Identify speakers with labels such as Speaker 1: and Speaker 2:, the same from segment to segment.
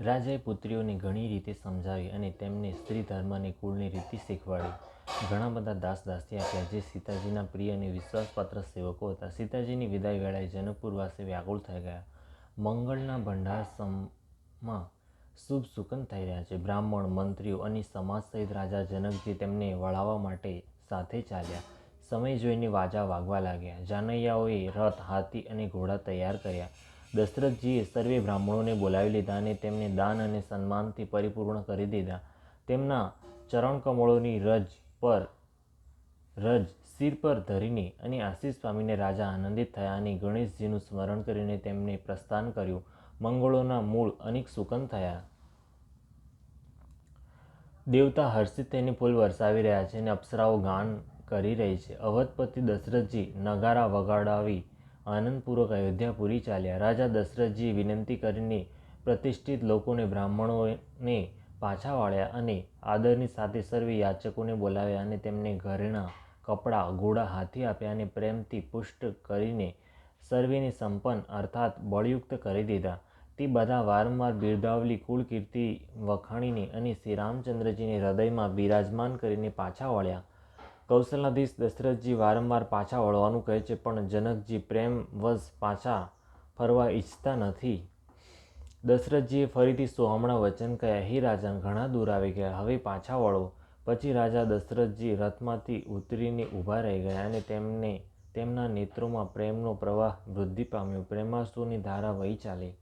Speaker 1: રાજાએ પુત્રીઓને ઘણી રીતે સમજાવી અને તેમને સ્ત્રી ધર્મની કુળની રીતિ શીખવાડી. ઘણા બધા દાસ દાસી આપ્યા, જે સીતાજીના પ્રિય અને વિશ્વાસપાત્ર સેવકો હતા. સીતાજીની વિદાય વેળાએ જનકપુરવાસી વ્યાકુળ થઈ ગયા. મંગળના ભંડારમાં શુભ સુકન થઈ રહ્યા છે. બ્રાહ્મણ, મંત્રીઓ અને સમાજ સહિત રાજા જનકજી તેમને વળાવવા માટે સાથે ચાલ્યા. સમય જોઈને વાજા વાગવા લાગ્યા. જાનૈયાઓએ રથ, હાથી અને ઘોડા તૈયાર કર્યા. દશરથજીએ સર્વે બ્રાહ્મણોને બોલાવી લીધા અને તેમને દાન અને સન્માનથી પરિપૂર્ણ કરી દીધા. તેમના ચરણકમળોની રજ પર, રજ શિર પર ધરીને અને આશીષ સ્વામીને રાજા આનંદિત થયા અને ગણેશજીનું સ્મરણ કરીને તેમને પ્રસ્થાન કર્યું. મંગળોના મૂળ અનેક સુકન થયા. દેવતા હર્ષિત તેની ફૂલ વરસાવી રહ્યા છે અને અપ્સરાઓ ગાન કરી રહી છે. અવધપતિ દશરથજી નગારા વગાડાવી આનંદપૂર્વક અયોધ્યા પૂરી ચાલ્યા. રાજા દશરથજીએ વિનંતી કરીને પ્રતિષ્ઠિત લોકોને બ્રાહ્મણોને પાછા વાળ્યા અને આદરની સાથે સર્વે યાચકોને બોલાવ્યા અને તેમને ઘરેણાં, કપડાં, ઘોડા હાથી આપ્યા અને પ્રેમથી પુષ્ટ કરીને સર્વેને સંપન્ન અર્થાત બળયુક્ત કરી દીધા. તે બધા વારંવાર બિરદાવલી કુળકીર્તિ વખાણીને અને શ્રી રામચંદ્રજીને હૃદયમાં બિરાજમાન કરીને પાછા વળ્યા. કૌશલાધીશ દશરથજી વારંવાર પાછા વળવાનું કહે છે, પણ જનકજી પ્રેમવશ પાછા ફરવા ઈચ્છતા નથી. દશરથજીએ ફરીથી સોહમણા વચન કહ્યા, હે રાજા, ઘણા દૂર આવી ગયા. હવે પાછા વળો. પછી રાજા દશરથજી રથમાંથી ઉતરીને ઊભા રહી ગયા અને તેમને તેમના નેત્રોમાં પ્રેમનો પ્રવાહ વૃદ્ધિ પામ્યો. પ્રેમાસુની ધારા વહી ચાલી.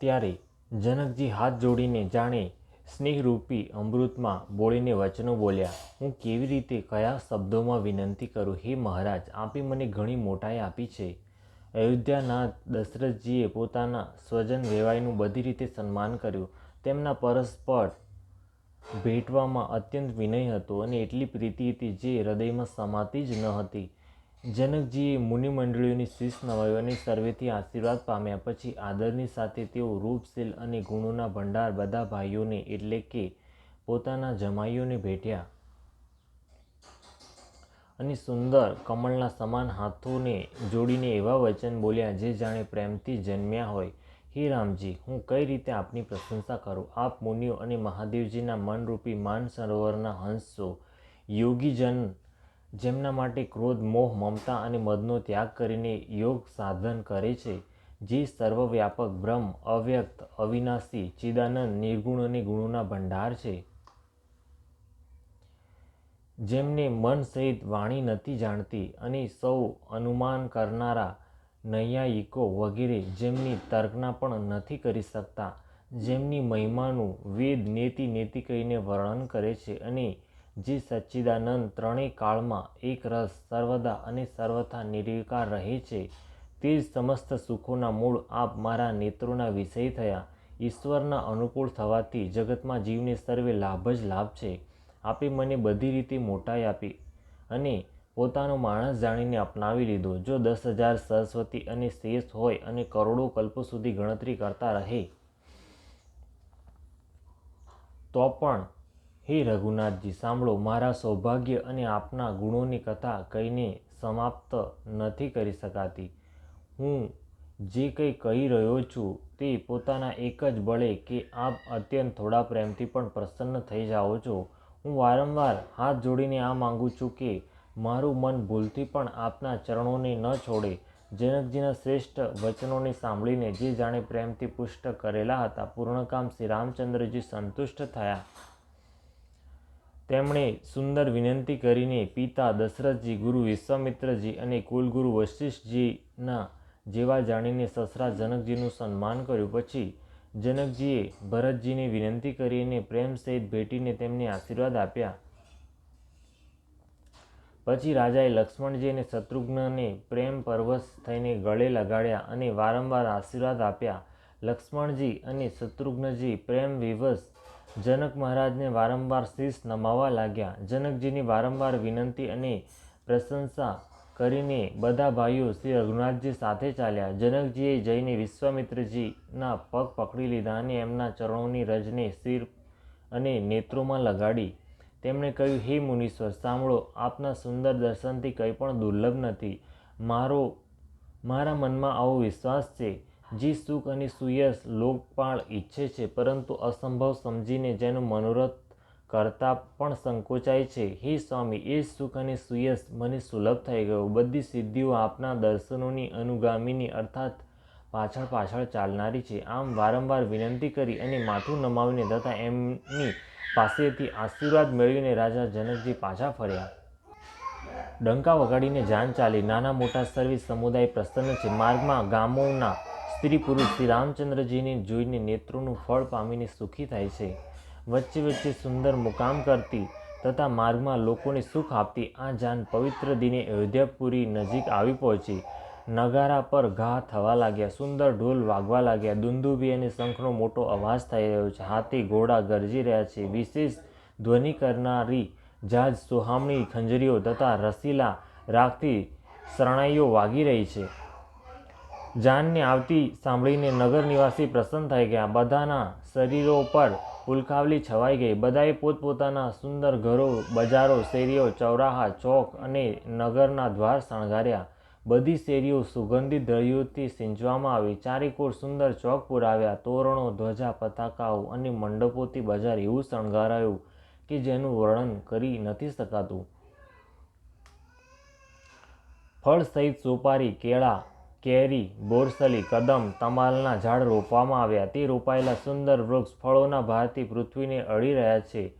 Speaker 1: ત્યારે જનકજી હાથ જોડીને જાણે સ્નેહરૂપી અમૃતમાં બોળીને વચનો બોલ્યા, હું કેવી રીતે કયા શબ્દોમાં વિનંતી કરું? હે મહારાજ, આપે મને ઘણી મોટાઈ આપી છે. અયોધ્યાનાથ દશરથજીએ પોતાના સ્વજન વેવાઈનું બધી રીતે સન્માન કર્યું. તેમના પરસ્પર ભેટવામાં અત્યંત વિનય હતો અને એટલી પ્રીતિ હતી જે હૃદયમાં સમાતી જ ન હતી. જનકજીએ મુનિમંડળીઓની શીશ નવાયો અને સર્વેથી આશીર્વાદ પામ્યા પછી આદરની સાથે તેઓ રૂપશીલ અને ગુણોના ભંડાર બધા ભાઈઓને એટલે કે પોતાના જમાઈઓને ભેટ્યા. અને સુંદર કમળના સમાન હાથોને જોડીને એવા વચન બોલ્યા, જે જાણે પ્રેમથી જન્મ્યા હોય. હે રામજી, હું કઈ રીતે આપની પ્રશંસા કરું? આપ મુનિઓ અને મહાદેવજીના મનરૂપી માન સરોવરના હંસ છો યોગીજન જેમના માટે ક્રોધ, મોહ, મમતા અને મદનો ત્યાગ કરીને યોગ સાધન કરે છે, જે સર્વવ્યાપક બ્રહ્મ, અવ્યક્ત, અવિનાશી, ચિદાનંદ, નિર્ગુણ અને ગુણોના ભંડાર છે. જેમને મન સહિત વાણી નથી જાણતી અને સૌ અનુમાન કરનારા નૈયાયિકો વગેરે જેમની તર્કના પણ નથી કરી શકતા, જેમની મહિમાનું વેદ નેતિ નેતિ કહીને વર્ણન કરે છે અને જે સચ્ચિદાનંદ ત્રણેય કાળમાં એક રસ સર્વદા અને સર્વથા નિર્વિકાર રહે છે. તે જ સમસ્ત સુખોના મૂળ આપ મારા નેત્રોના વિષય થયા. ઈશ્વરના અનુકૂળ થવાથી જગતમાં જીવને સર્વે લાભ જ લાભ છે. આપે મને બધી રીતે મોટાઈ આપી અને પોતાનો માણસ જાણીને અપનાવી લીધો. જો દસ હજાર સરસ્વતી અને શેષ હોય અને કરોડો કલ્પો સુધી ગણતરી કરતા રહે, તો પણ હે રઘુનાથજી, સાંભળો, મારા સૌભાગ્ય અને આપના ગુણોની કથા કહીને સમાપ્ત નથી કરી શકાતી. હું જે કંઈ કહી રહ્યો છું તે પોતાના એક જ બળે કે આપ અત્યંત થોડા પ્રેમથી પણ પ્રસન્ન થઈ જાઓ છો. હું વારંવાર હાથ જોડીને આ માંગુ છું કે મારું મન ભૂલથી પણ આપના ચરણોને ન છોડે. જનકજીના શ્રેષ્ઠ વચનોને સાંભળીને જે જાણે પ્રેમથી પુષ્ટ કરેલા હતા પૂર્ણકામ શ્રી રામચંદ્રજી સંતુષ્ટ થયા. તેમણે સુંદર વિનંતી કરીને પિતા દશરથજી, ગુરુ વિશ્વામિત્રજી અને કુલગુરુ વશિષ્ઠજીના જેવા જાણીને સસરા જનકજીનું સન્માન કર્યું. પછી જનકજીએ ભરતજીને વિનંતી કરીને પ્રેમ સહિત ભેટીને તેમને આશીર્વાદ આપ્યા. પછી રાજાએ લક્ષ્મણજી અને શત્રુઘ્નને પ્રેમ પરવશ થઈને ગળે લગાડ્યા અને વારંવાર આશીર્વાદ આપ્યા. લક્ષ્મણજી અને શત્રુઘ્નજી પ્રેમ વિવશ જનક મહારાજને વારંવાર શીશ નમાવા લાગ્યા. જનકજીની વારંવાર વિનંતી અને પ્રશંસા કરીને બધા ભાઈઓ શ્રી રઘુનાથજી સાથે ચાલ્યા. જનકજીએ જઈને વિશ્વામિત્રજીના પગ પકડી લીધા અને એમના ચરણોની રજને શિર અને નેત્રોમાં લગાડી. તેમણે કહ્યું, હે મુનીશ્વર, સાંભળો, આપના સુંદર દર્શનથી કંઈ પણ દુર્લભ નથી. મારો, મારા મનમાં આવો વિશ્વાસ છે. જે સુખ અને સુયશ લોકપાળ ઈચ્છે છે, પરંતુ અસંભવ સમજીને જેનું મનોરથ કરતાં પણ સંકોચાય છે. હે સ્વામી, એ સુખ અને સુયશ મને સુલભ થઈ ગયો. બધી સિદ્ધિઓ આપના દર્શનોની અનુગામીની અર્થાત પાછળ પાછળ ચાલનારી છે. આમ વારંવાર વિનંતી કરી અને માથું નમાવીને તથા એમની પાસેથી આશીર્વાદ મેળવીને રાજા જનકજી પાછા ફર્યા. ડંકા વગાડીને જાન ચાલી. નાના મોટા સર્વિસ સમુદાય પ્રસન્ન છે. માર્ગમાં ગામોના સ્ત્રી પુરુષ શ્રી રામચંદ્રજીને જોઈને નેત્રોનું ફળ પામીને સુખી થાય છે. વચ્ચે વચ્ચે સુંદર મુકામ કરતી તથા માર્ગમાં લોકોને સુખ આપતી આ જાન પવિત્ર દિને અયોધ્યાપુરી નજીક આવી પહોંચી. નગારા પર ઘા થવા લાગ્યા, સુંદર ઢોલ વાગવા લાગ્યા, દુંદુભી અને શંખનો મોટો અવાજ થઈ રહ્યો છે. હાથી ઘોડા ગરજી રહ્યા છે. વિશેષ ધ્વનિ કરનારી જાજ સોહામણી, ખંજરીઓ તથા રસીલા રાખતી શરણાઈઓ વાગી રહી છે. જાનને આવતી સાંભળીને નગર નિવાસી પ્રસન્ન થઈ ગયા. બધાના શરીરો પર ઉલકાવલી છવાઈ ગઈ. બધાએ પોતપોતાના સુંદર ઘરો, બજારો, શેરીઓ, ચૌરાહા, ચોક અને નગરના દ્વાર શણગાર્યા. બધી શેરીઓ સુગંધિત દળીઓથી સિંચવામાં આવી. ચારેકોર સુંદર ચોક પુરાવ્યા. તોરણો, ધ્વજા, પતાકાઓ અને મંડપોથી બજાર એવું શણગારાયું કે જેનું વર્ણન કરી નથી શકાતું. ફળ સહિત સોપારી, કેળા કેરી, બોરસલી, કદમ, તમાલના ઝાડ રોપવામાં આવ્યા. તે રોપાયેલા સુંદર વૃક્ષ ફળોના ભારથી પૃથ્વીને અડી રહ્યા છે.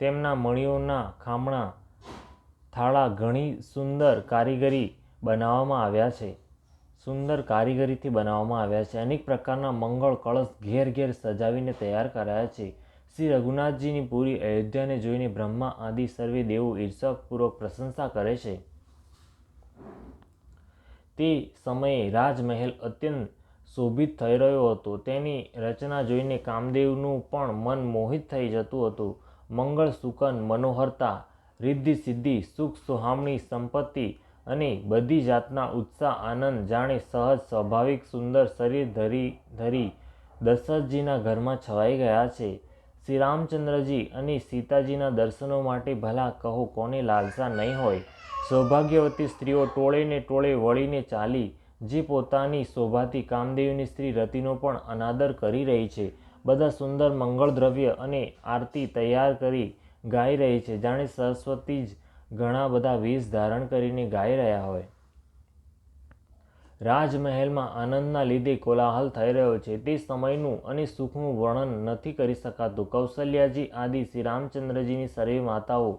Speaker 1: તેમના મણીઓના ખામણા થાળા ઘણી સુંદર કારીગરી બનાવવામાં આવ્યા છે. સુંદર કારીગરીથી બનાવવામાં આવ્યા છે. અનેક પ્રકારના મંગળ કળશ ઘેર ઘેર સજાવીને તૈયાર કરાયા છે. શ્રી રઘુનાથજીની પૂરી અયોધ્યાને જોઈને બ્રહ્મા આદિ સર્વે દેવો ઈર્ષાપૂર્વક પ્રશંસા કરે છે. તે સમયે રાજમહેલ અત્યંત શોભિત થઈ રહ્યો હતો. તેની રચના જોઈને કામદેવનું પણ મન મોહિત થઈ જતું હતું. મંગળ સુકન, મનોહરતા, રિદ્ધિ સિદ્ધિ, સુખ સુહામણી, સંપત્તિ અને બધી જાતના ઉત્સાહ, આનંદ જાણે સહજ, સ્વાભાવિક, સુંદર શરીર ધરી ધરી દશરથજીના ઘરમાં છવાઈ ગયા છે. શ્રી રામચંદ્રજી અને સીતાજીના દર્શનો માટે ભલા કહો, કોને લાલસા નહીં હોય? સૌભાગ્યવતી સ્ત્રીઓ ટોળે ને ટોળે વળીને ચાલી, જે પોતાની શોભાથી કામદેવની સ્ત્રી રતિનો પણ અનાદર કરી રહી છે. બધા સુંદર મંગળ દ્રવ્ય અને આરતી તૈયાર કરી ગાઈ રહી છે. જાણે સરસ્વતી જ ઘણા બધા વેશ ધારણ કરીને ગાઈ રહ્યા હોય. રાજમહેલમાં આનંદના લીધે કોલાહલ થઈ રહ્યો છે. તે સમયનું અને સુખનું વર્ણન નથી કરી શકાતું. કૌશલ્યાજી, આદિ શ્રી રામચંદ્રજીની સર્વે માતાઓ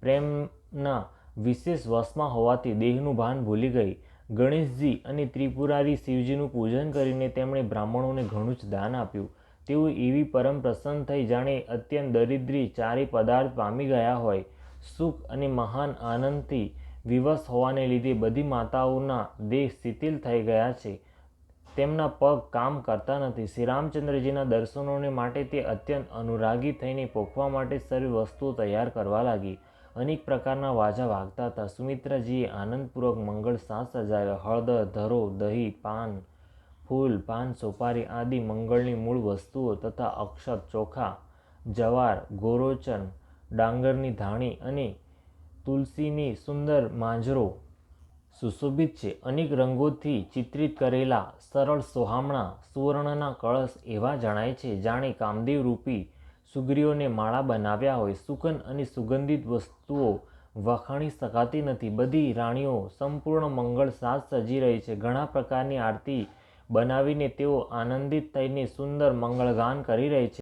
Speaker 1: પ્રેમના વિશેષ વશમાં હોવાથી દેહનું ભાન ભૂલી ગઈ. ગણેશજી અને ત્રિપુરારી શિવજીનું પૂજન કરીને તેમણે બ્રાહ્મણોને ઘણું જ દાન આપ્યું. તેઓ એવી પરમ પ્રસન્ન થઈ જાણે અત્યંત દરિદ્રી ચારે પદાર્થ પામી ગયા હોય. સુખ અને મહાન આનંદથી વિવશ હોવાને લીધે બધી માતાઓના દેહ શિથિલ થઈ ગયા છે. તેમના પગ કામ કરતા નથી. શ્રી રામચંદ્રજીના દર્શનોને માટે તે અત્યંત અનુરાગી થઈને પોખવા માટે સર્વ વસ્તુઓ તૈયાર કરવા લાગી. અનેક પ્રકારના વાજા વાગતા હતા. સુમિત્રાજીએ આનંદપૂર્વક મંગળ સાથ સજાવ્યા. હળદર, ધરો, દહીં, પાન, ફૂલ, પાન, સોપારી આદિ મંગળની મૂળ વસ્તુઓ તથા અક્ષત, ચોખા, જવાર, ગોરોચન, ડાંગરની ધાણી અને તુલસીની સુંદર માંજરો સુશોભિત છે. અનેક રંગોથી ચિત્રિત કરેલા સરળ સોહામણા સુવર્ણના કળશ એવા જણાય છે, જાણે કામદેવ રૂપી સુગ્રીઓને માળા બનાવ્યા હોય. સુકન અને સુગંધિત વસ્તુઓ વખાણી શકાતી નથી. બધી રાણીઓ સંપૂર્ણ મંગળ સાથ સજી રહી છે. ઘણા પ્રકારની આરતી બનાવીને તેઓ આનંદિત થઈને સુંદર મંગળગાન કરી રહી છે.